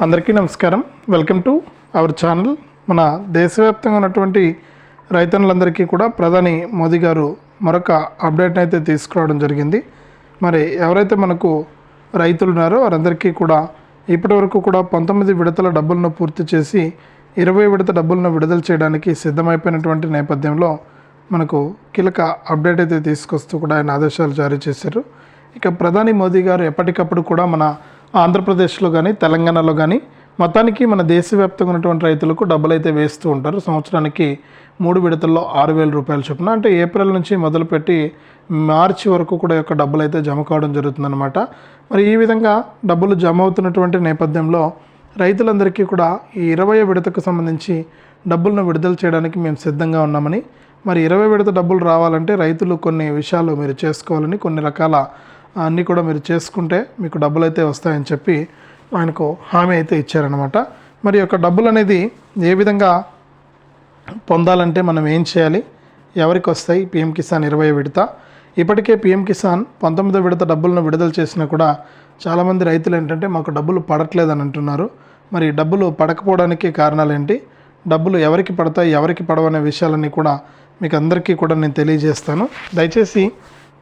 అందరికీ నమస్కారం. Welcome to our channel మన దేశవ్యాప్తంగా ఉన్నటువంటి రైతన్నులందరికీ కూడా ప్రధాని మోదీ గారు మరొక అప్డేట్ని అయితే తీసుకురావడం జరిగింది. మరి ఎవరైతే మనకు రైతులు ఉన్నారో వారందరికీ కూడా ఇప్పటివరకు కూడా పంతొమ్మిది విడతల డబ్బులను పూర్తి చేసి ఇరవై విడత డబ్బులను విడుదల చేయడానికి సిద్ధమైపోయినటువంటి నేపథ్యంలో మనకు కీలక అప్డేట్ అయితే తీసుకొస్తూ కూడా ఆయన ఆదేశాలు జారీ చేశారు. ఇక ప్రధాని మోదీ గారు ఎప్పటికప్పుడు కూడా మన ఆంధ్రప్రదేశ్లో కానీ తెలంగాణలో కానీ మొత్తానికి మన దేశవ్యాప్తంగా ఉన్నటువంటి రైతులకు డబ్బులు అయితే వేస్తూ ఉంటారు. సంవత్సరానికి మూడు విడతల్లో ఆరు వేల రూపాయల చొప్పున. అంటే ఏప్రిల్ నుంచి మొదలుపెట్టి మార్చి వరకు కూడా యొక్క డబ్బులు అయితే జమ కావడం జరుగుతుందన్నమాట. మరి ఈ విధంగా డబ్బులు జమ అవుతున్నటువంటి నేపథ్యంలో రైతులందరికీ కూడా ఈ ఇరవై విడతకు సంబంధించి డబ్బులను విడుదల చేయడానికి మేము సిద్ధంగా ఉన్నామని మరి ఇరవై విడత డబ్బులు రావాలంటే రైతులు కొన్ని విషయాలు మీరు చేసుకోవాలని కొన్ని రకాల అన్నీ కూడా మీరు చేసుకుంటే మీకు డబ్బులు అయితే వస్తాయని చెప్పి ఆయనకు హామీ అయితే ఇచ్చారనమాట మరి యొక్క డబ్బులు అనేది ఏ విధంగా పొందాలంటే మనం ఏం చేయాలి? ఎవరికి వస్తాయి? పిఎం కిసాన్ ఇరవై విడత. ఇప్పటికే పిఎం కిసాన్ పంతొమ్మిదో విడత డబ్బులను విడుదల చేసినా కూడా చాలామంది రైతులు ఏంటంటే మాకు డబ్బులు పడట్లేదని అంటున్నారు. మరి డబ్బులు పడకపోవడానికి కారణాలు ఏంటి? డబ్బులు ఎవరికి పడతాయి? ఎవరికి పడవనే విషయాలన్నీ కూడా మీకు అందరికీ కూడా నేను తెలియజేస్తాను. దయచేసి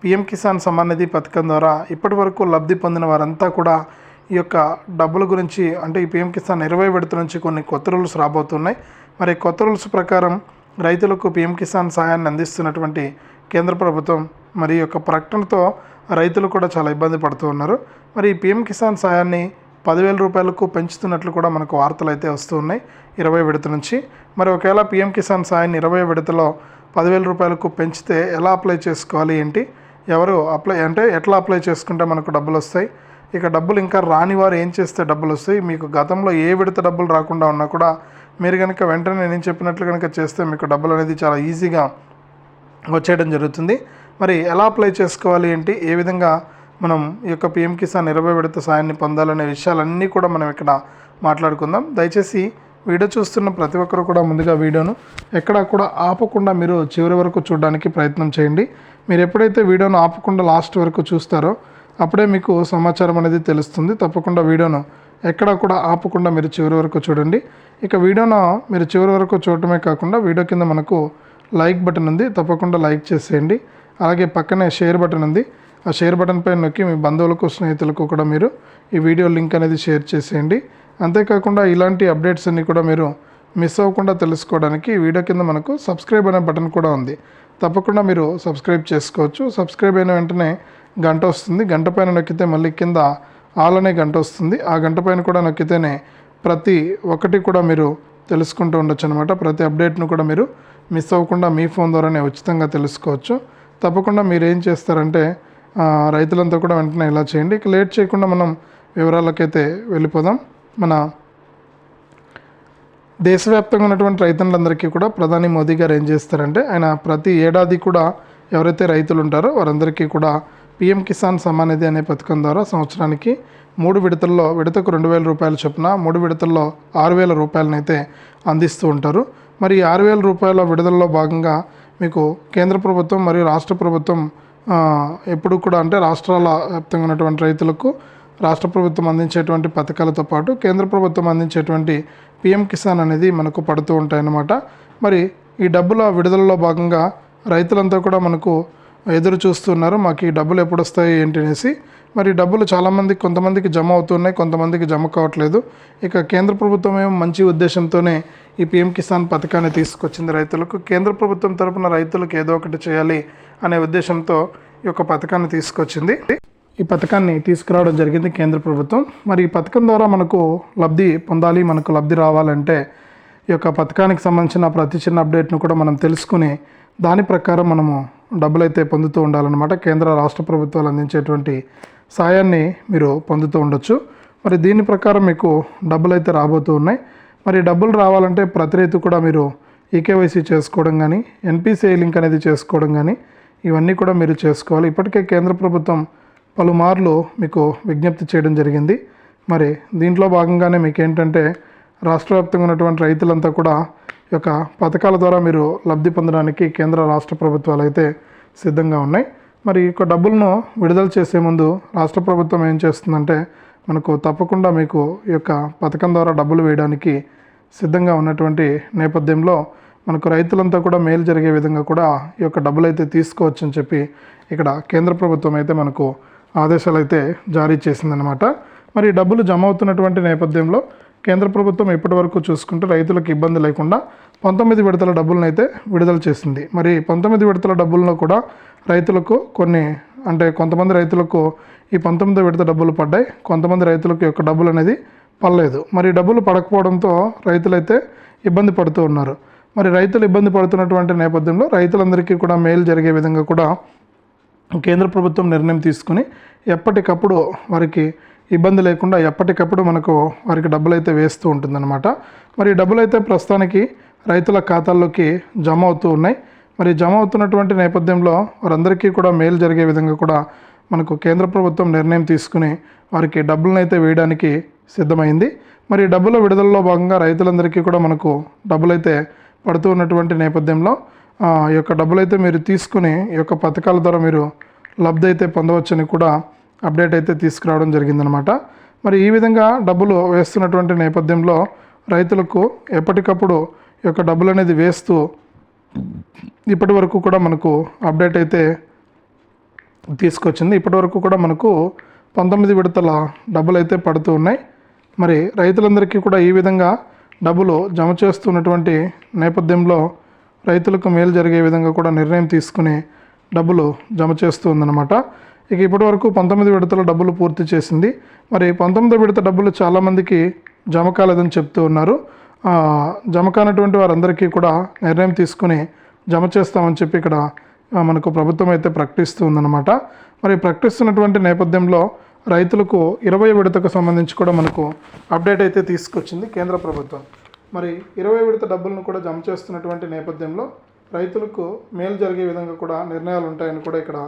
పిఎం కిసాన్ సమ్మాన్ నిధి పథకం ద్వారా ఇప్పటి వరకు లబ్ధి పొందిన వారంతా కూడా ఈ యొక్క డబ్బుల గురించి అంటే ఈ పిఎం కిసాన్ ఇరవై విడత నుంచి కొన్ని కొత్త రూల్స్ రాబోతున్నాయి. మరి కొత్త రూల్స్ ప్రకారం రైతులకు పిఎం కిసాన్ సాయాన్ని అందిస్తున్నటువంటి కేంద్ర ప్రభుత్వం మరి ఈ యొక్క ప్రకటనతో రైతులు కూడా చాలా ఇబ్బంది పడుతూ ఉన్నారు. మరి ఈ పిఎం కిసాన్ సాయాన్ని పదివేల రూపాయలకు పెంచుతున్నట్లు కూడా మనకు వార్తలు అయితే వస్తూ ఉన్నాయి ఇరవై విడత నుంచి. మరి ఒకవేళ పిఎం కిసాన్ సాయాన్ని ఇరవై విడతలో పదివేల రూపాయలకు పెంచితే ఎలా అప్లై చేసుకోవాలి ఏంటి? ఎవరు అప్లై అంటే ఎట్లా అప్లై చేసుకుంటే మనకు డబ్బులు వస్తాయి? ఇక డబ్బులు ఇంకా రాని వారు ఏం చేస్తే డబ్బులు వస్తాయి? మీకు గతంలో ఏ విడత డబ్బులు రాకుండా ఉన్నా కూడా మీరు కనుక వెంటనే నేను చెప్పినట్లు కనుక చేస్తే మీకు డబ్బులు అనేది చాలా ఈజీగా వచ్చేయడం జరుగుతుంది. మరి ఎలా అప్లై చేసుకోవాలి ఏంటి? ఏ విధంగా మనం ఈ యొక్క పిఎం కిసాన్ ఇరవై విడత సాయాన్ని పొందాలనే విషయాలన్నీ కూడా మనం ఇక్కడ మాట్లాడుకుందాం. దయచేసి వీడియో చూస్తున్న ప్రతి ఒక్కరు కూడా ముందుగా వీడియోను ఎక్కడా కూడా ఆపకుండా మీరు చివరి వరకు చూడడానికి ప్రయత్నం చేయండి. మీరు ఎప్పుడైతే వీడియోను ఆపకుండా లాస్ట్ వరకు చూస్తారో అప్పుడే మీకు సమాచారం అనేది తెలుస్తుంది. తప్పకుండా వీడియోను ఎక్కడా కూడా ఆపకుండా మీరు చివరి వరకు చూడండి. ఇక వీడియోను మీరు చివరి వరకు చూడటమే కాకుండా వీడియో కింద మనకు లైక్ బటన్ ఉంది. తప్పకుండా లైక్ చేసేయండి. అలాగే పక్కనే షేర్ బటన్ ఉంది. ఆ షేర్ బటన్ పైన నొక్కి మీ బంధువులకు స్నేహితులకు కూడా మీరు ఈ వీడియో లింక్ అనేది షేర్ చేసేయండి. అంతేకాకుండా ఇలాంటి అప్డేట్స్ అన్నీ కూడా మీరు మిస్ అవ్వకుండా తెలుసుకోవడానికి వీడియో కింద మనకు సబ్స్క్రైబ్ అనే బటన్ కూడా ఉంది. తప్పకుండా మీరు సబ్స్క్రైబ్ చేసుకోవచ్చు. సబ్స్క్రైబ్ అయిన వెంటనే గంట వస్తుంది. గంట పైన నొక్కితే మళ్ళీ కింద ఆల్ అనే గంట వస్తుంది. ఆ గంట పైన కూడా నొక్కితేనే ప్రతి ఒక్కటి కూడా మీరు తెలుసుకుంటూ ఉండొచ్చు అనమాట ప్రతి అప్డేట్ను కూడా మీరు మిస్ అవ్వకుండా మీ ఫోన్ ద్వారానే ఉచితంగా తెలుసుకోవచ్చు. తప్పకుండా మీరు ఏం చేస్తారంటే రైతులంతా కూడా వెంటనే ఇలా చేయండి. ఇక లేట్ చేయకుండా మనం వివరాలకైతే వెళ్ళిపోదాం. మన దేశవ్యాప్తంగా ఉన్నటువంటి రైతులందరికీ కూడా ప్రధాని మోదీ గారు ఏం చేస్తారంటే ఆయన ప్రతి ఏడాది కూడా ఎవరైతే రైతులు ఉంటారో వారందరికీ కూడా పిఎం కిసాన్ సమానిధి అనే పథకం ద్వారా సంవత్సరానికి మూడు విడతల్లో విడతకు రెండు వేల రూపాయల చొప్పున మూడు విడతల్లో ఆరు వేల రూపాయలనైతే అందిస్తూ ఉంటారు. మరి ఆరు వేల రూపాయల విడుదలలో భాగంగా మీకు కేంద్ర ప్రభుత్వం మరియు రాష్ట్ర ప్రభుత్వం ఎప్పుడు కూడా అంటే రాష్ట్రాల వ్యాప్తంగా ఉన్నటువంటి రైతులకు రాష్ట్ర ప్రభుత్వం అందించేటువంటి పథకాలతో పాటు కేంద్ర ప్రభుత్వం అందించేటువంటి పిఎం కిసాన్ అనేది మనకు పడుతూ ఉంటాయన్నమాట. మరి ఈ డబ్బుల విడుదలలో భాగంగా రైతులంతా కూడా మనకు ఎదురు చూస్తున్నారు. మాకు ఈ డబ్బులు ఎప్పుడు వస్తాయి ఏంటి అనేసి. మరి డబ్బులు చాలామంది కొంతమందికి జమ అవుతున్నాయి కొంతమందికి జమ కావట్లేదు. ఇక కేంద్ర ప్రభుత్వం ఏమో మంచి ఉద్దేశంతోనే ఈ పిఎం కిసాన్ పథకాన్ని తీసుకొచ్చింది రైతులకు. కేంద్ర ప్రభుత్వం తరపున రైతులకు ఏదో ఒకటి చేయాలి అనే ఉద్దేశంతో ఈ యొక్క పథకాన్ని తీసుకొచ్చింది. ఈ పథకాన్ని తీసుకురావడం జరిగింది కేంద్ర ప్రభుత్వం. మరి ఈ పథకం ద్వారా మనకు లబ్ధి పొందాలి మనకు లబ్ధి రావాలంటే ఈ యొక్క పథకానికి సంబంధించిన ప్రతి చిన్న అప్డేట్ను కూడా మనం తెలుసుకుని దాని ప్రకారం మనము డబ్బులు అయితే పొందుతూ ఉండాలన్నమాట. కేంద్ర రాష్ట్ర ప్రభుత్వాలు అందించేటువంటి సాయాన్ని మీరు పొందుతూ ఉండొచ్చు. మరి దీని ప్రకారం మీకు డబ్బులు అయితే రాబోతూ ఉన్నాయి. మరి డబ్బులు రావాలంటే ప్రతి రైతు కూడా మీరు ఈకేవైసీ చేసుకోవడం కానీ ఎన్పిసిఐ లింక్ అనేది చేసుకోవడం కానీ ఇవన్నీ కూడా మీరు చేసుకోవాలి. ఇప్పటికే కేంద్ర ప్రభుత్వం పలుమార్లు మీకు విజ్ఞప్తి చేయడం జరిగింది. మరి దీంట్లో భాగంగానే మీకు ఏంటంటే రాష్ట్ర వ్యాప్తంగా ఉన్నటువంటి రైతులంతా కూడా ఈ యొక్క పథకాల ద్వారా మీరు లబ్ధి పొందడానికి కేంద్ర రాష్ట్ర ప్రభుత్వాలు అయితే సిద్ధంగా ఉన్నాయి. మరి ఈ యొక్క డబ్బులను విడుదల చేసే ముందు రాష్ట్ర ప్రభుత్వం ఏం చేస్తుందంటే మనకు తప్పకుండా మీకు ఈ యొక్క పథకం ద్వారా డబ్బులు వేయడానికి సిద్ధంగా ఉన్నటువంటి నేపథ్యంలో మనకు రైతులంతా కూడా మేలు జరిగే విధంగా కూడా ఈ యొక్క డబ్బులు అయితే తీసుకోవచ్చని చెప్పి ఇక్కడ కేంద్ర ప్రభుత్వం అయితే మనకు ఆదేశాలు అయితే జారీ చేసిందనమాట మరి డబ్బులు జమ అవుతున్నటువంటి నేపథ్యంలో కేంద్ర ప్రభుత్వం ఇప్పటి వరకు చూసుకుంటే రైతులకు ఇబ్బంది లేకుండా పంతొమ్మిది విడతల డబ్బులను అయితే విడుదల చేసింది. మరి పంతొమ్మిది విడతల డబ్బులను కూడా రైతులకు కొన్ని అంటే కొంతమంది రైతులకు ఈ పంతొమ్మిది విడత డబ్బులు పడ్డాయి. కొంతమంది రైతులకు యొక్క డబ్బులు అనేది పడలేదు. మరి డబ్బులు పడకపోవడంతో రైతులైతే ఇబ్బంది పడుతూ ఉన్నారు. మరి రైతులు ఇబ్బంది పడుతున్నటువంటి నేపథ్యంలో రైతులందరికీ కూడా మేలు జరిగే విధంగా కూడా కేంద్ర ప్రభుత్వం నిర్ణయం తీసుకుని ఎప్పటికప్పుడు వారికి ఇబ్బంది లేకుండా ఎప్పటికప్పుడు మనకు వారికి డబ్బులు అయితే వేస్తూ ఉంటుందన్నమాట. మరి డబ్బులు అయితే ప్రస్తుతానికి రైతుల ఖాతాల్లోకి జమ అవుతూ ఉన్నాయి. మరి జమ అవుతున్నటువంటి నేపథ్యంలో వారందరికీ కూడా మేలు జరిగే విధంగా కూడా మనకు కేంద్ర ప్రభుత్వం నిర్ణయం తీసుకుని వారికి డబ్బులను అయితే వేయడానికి సిద్ధమైంది. మరి డబ్బుల విడుదలలో భాగంగా రైతులందరికీ కూడా మనకు డబ్బులు అయితే పడుతూ ఉన్నటువంటి నేపథ్యంలో ఈ యొక్క డబ్బులు అయితే మీరు తీసుకుని ఈ యొక్క పథకాల ద్వారా మీరు లబ్ధి అయితే పొందవచ్చని కూడా అప్డేట్ అయితే తీసుకురావడం జరిగిందనమాట మరి ఈ విధంగా డబ్బులు వేస్తున్నటువంటి నేపథ్యంలో రైతులకు ఎప్పటికప్పుడు ఈ యొక్క డబ్బులు అనేది వేస్తూ ఇప్పటి వరకు కూడా మనకు అప్డేట్ అయితే తీసుకొచ్చింది. ఇప్పటి వరకు కూడా మనకు పంతొమ్మిది విడతల డబ్బులు అయితే పడుతూ ఉన్నాయి. మరి రైతులందరికీ కూడా ఈ విధంగా డబ్బులు జమ చేస్తున్నటువంటి నేపథ్యంలో రైతులకు మేలు జరిగే విధంగా కూడా నిర్ణయం తీసుకుని డబ్బులు జమ చేస్తూ ఉందన్నమాట. ఇక ఇప్పటి వరకు పంతొమ్మిది విడతల డబ్బులు పూర్తి చేసింది. మరి పంతొమ్మిది విడత డబ్బులు చాలామందికి జమ కాలేదని చెప్తూ ఉన్నారు. జమ కానటువంటి వారందరికీ కూడా నిర్ణయం తీసుకుని జమ చేస్తామని చెప్పి ఇక్కడ మనకు ప్రభుత్వం అయితే ప్రకటిస్తూ ఉందన్నమాట. మరి ప్రకటిస్తున్నటువంటి నేపథ్యంలో రైతులకు ఇరవై విడతకు సంబంధించి కూడా మనకు అప్డేట్ అయితే తీసుకొచ్చింది కేంద్ర ప్రభుత్వం. మరి ఇరవై విడత డబ్బులను కూడా జమ చేస్తున్నటువంటి నేపథ్యంలో రైతులకు మేలు జరిగే విధంగా కూడా నిర్ణయాలు ఉంటాయని కూడా ఇక్కడ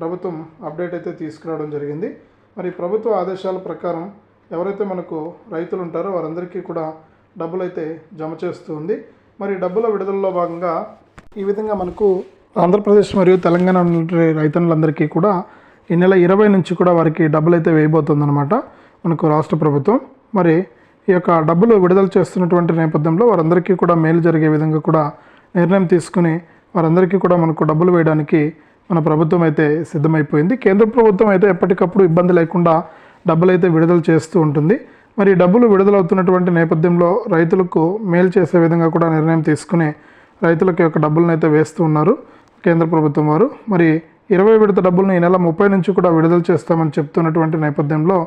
ప్రభుత్వం అప్డేట్ అయితే తీసుకురావడం జరిగింది. మరి ప్రభుత్వ ఆదేశాల ప్రకారం ఎవరైతే మనకు రైతులు ఉంటారో వారందరికీ కూడా డబ్బులు అయితే జమ చేస్తూ ఉంది. మరి డబ్బుల విడుదలలో భాగంగా ఈ విధంగా మనకు ఆంధ్రప్రదేశ్ మరియు తెలంగాణ రైతన్నులందరికీ కూడా ఈ నెల ఇరవై నుంచి కూడా వారికి డబ్బులు అయితే వేయబోతుందన్నమాట. మనకు రాష్ట్ర ప్రభుత్వం. మరి ఈ యొక్క డబ్బులు విడుదల చేస్తున్నటువంటి నేపథ్యంలో వారందరికీ కూడా మేలు జరిగే విధంగా కూడా నిర్ణయం తీసుకుని వారందరికీ కూడా మనకు డబ్బులు వేయడానికి మన ప్రభుత్వం అయితే సిద్ధమైపోయింది. కేంద్ర ప్రభుత్వం అయితే ఎప్పటికప్పుడు ఇబ్బంది లేకుండా డబ్బులు అయితే విడుదల చేస్తూ ఉంటుంది. మరి డబ్బులు విడుదలవుతున్నటువంటి నేపథ్యంలో రైతులకు మేలు చేసే విధంగా కూడా నిర్ణయం తీసుకుని రైతులకి యొక్క డబ్బులను అయితే వేస్తూ ఉన్నారు కేంద్ర ప్రభుత్వం వారు. మరి ఇరవై విడత డబ్బులను ఈ నెల ముప్పై నుంచి కూడా విడుదల చేస్తామని చెప్తున్నటువంటి నేపథ్యంలో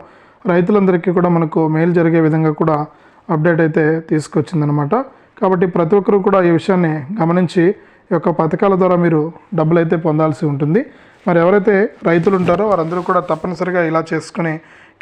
రైతులందరికీ కూడా మనకు మేలు జరిగే విధంగా కూడా అప్డేట్ అయితే తీసుకొచ్చిందనమాట కాబట్టి ప్రతి ఒక్కరూ కూడా ఈ విషయాన్ని గమనించి ఈ యొక్క పథకాల ద్వారా మీరు డబ్బులు అయితే పొందాల్సి ఉంటుంది. మరి ఎవరైతే రైతులు ఉంటారో వారందరూ కూడా తప్పనిసరిగా ఇలా చేసుకుని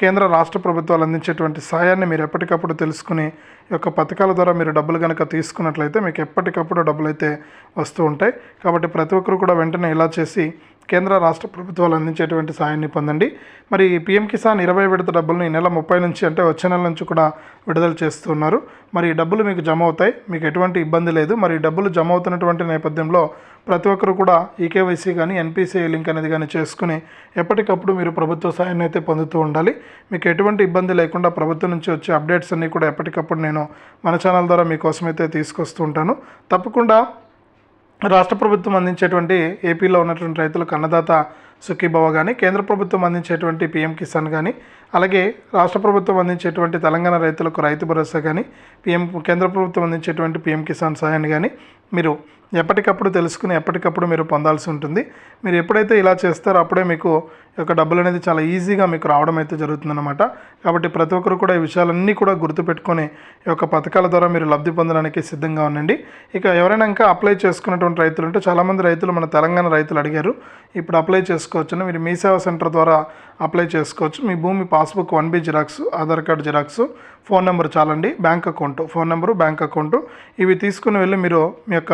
కేంద్ర రాష్ట్ర ప్రభుత్వాలు అందించేటువంటి సాయాన్ని మీరు ఎప్పటికప్పుడు తెలుసుకుని ఈ యొక్క పథకాల ద్వారా మీరు డబ్బులు కనుక తీసుకున్నట్లయితే మీకు ఎప్పటికప్పుడు డబ్బులు అయితే వస్తూ ఉంటాయి. కాబట్టి ప్రతి ఒక్కరు కూడా వెంటనే ఇలా చేసి కేంద్ర రాష్ట్ర ప్రభుత్వాలు అందించేటువంటి సాయాన్ని పొందండి. మరి పిఎం పీఎం కిసాన్ ఇరవై విడత డబ్బులను ఈ నెల ముప్పై నుంచి అంటే వచ్చే నెల నుంచి కూడా విడుదల చేస్తున్నారు. మరి ఈ డబ్బులు మీకు జమ అవుతాయి మీకు ఎటువంటి ఇబ్బంది లేదు. మరి డబ్బులు జమ అవుతున్నటువంటి నేపథ్యంలో ప్రతి ఒక్కరు కూడా ఈకేవైసీ కానీ ఎన్పిసిఐ లింక్ అనేది కానీ చేసుకుని ఎప్పటికప్పుడు మీరు ప్రభుత్వ సాయాన్ని అయితే పొందుతూ ఉండాలి. మీకు ఎటువంటి ఇబ్బంది లేకుండా ప్రభుత్వం నుంచి వచ్చే అప్డేట్స్ అన్నీ కూడా ఎప్పటికప్పుడు నేను మన ఛానల్ ద్వారా మీకోసమైతే తీసుకొస్తూ ఉంటాను. తప్పకుండా రాష్ట్ర ప్రభుత్వం అందించేటువంటి ఏపీలో ఉన్నటువంటి రైతులకు అన్నదాత సుఖీభవ కానీ కేంద్ర ప్రభుత్వం అందించేటువంటి పిఎం కిసాన్ కానీ అలాగే రాష్ట్ర ప్రభుత్వం అందించేటువంటి తెలంగాణ రైతులకు రైతు భరోసా కానీ పిఎం కేంద్ర ప్రభుత్వం అందించేటువంటి పిఎం కిసాన్ సాయాన్ని కానీ మీరు ఎప్పటికప్పుడు తెలుసుకుని ఎప్పటికప్పుడు మీరు పొందాల్సి ఉంటుంది. మీరు ఎప్పుడైతే ఇలా చేస్తారో అప్పుడే మీకు యొక్క డబ్బులు అనేది చాలా ఈజీగా మీకు రావడం అయితే జరుగుతుందన్నమాట. కాబట్టి ప్రతి ఒక్కరు కూడా ఈ విషయాలన్నీ కూడా గుర్తుపెట్టుకొని ఈ యొక్క పథకాల ద్వారా మీరు లబ్ధి పొందడానికి సిద్ధంగా ఉండండి. ఇక ఎవరైనా ఇంకా అప్లై చేసుకున్నటువంటి రైతులు ఉంటే చాలామంది రైతులు మన తెలంగాణ రైతులు అడిగారు ఇప్పుడు అప్లై చేసుకోవచ్చును మీరు మీ సేవా సెంటర్ ద్వారా అప్లై చేసుకోవచ్చు. మీ భూమి passbook one B xerox Aadhaar card xerox phone number చాలండి. Bank account phone number bank account. ఇవి తీసుకుని వెళ్ళి మీరు మీ యొక్క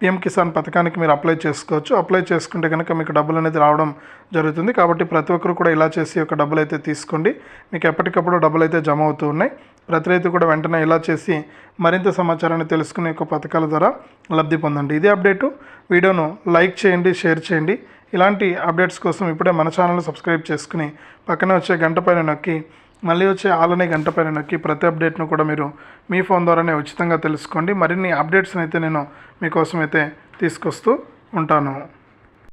పిఎం కిసాన్ పథకానికి మీరు అప్లై చేసుకోవచ్చు. అప్లై చేసుకుంటే కనుక మీకు డబ్బులు అనేది రావడం జరుగుతుంది. కాబట్టి ప్రతి ఒక్కరు కూడా ఇలా చేసి ఒక డబ్బులు అయితే తీసుకోండి. మీకు ఎప్పటికప్పుడు డబ్బులు అయితే జమ అవుతూ ఉన్నాయి. ప్రతి రైతు కూడా వెంటనే ఇలా చేసి మరింత సమాచారాన్ని తెలుసుకునే యొక్క పథకాల ద్వారా లబ్ధి పొందండి. ఇదే అప్డేటు. వీడియోను లైక్ చేయండి షేర్ చేయండి. ఇలాంటి అప్డేట్స్ కోసం ఇప్పుడే మన ఛానల్ సబ్స్క్రైబ్ చేసుకుని పక్కనే వచ్చే గంట పైన నొక్కి మళ్ళీ వచ్చే ఆలనే గంట పైన నొక్కి ప్రతి అప్డేట్ను కూడా మీరు మీ ఫోన్ ద్వారానే ఉచితంగా తెలుసుకోండి. మరిన్ని అప్డేట్స్ని అయితే నేను మీకోసం అయితే తీసుకొస్తూ ఉంటాను.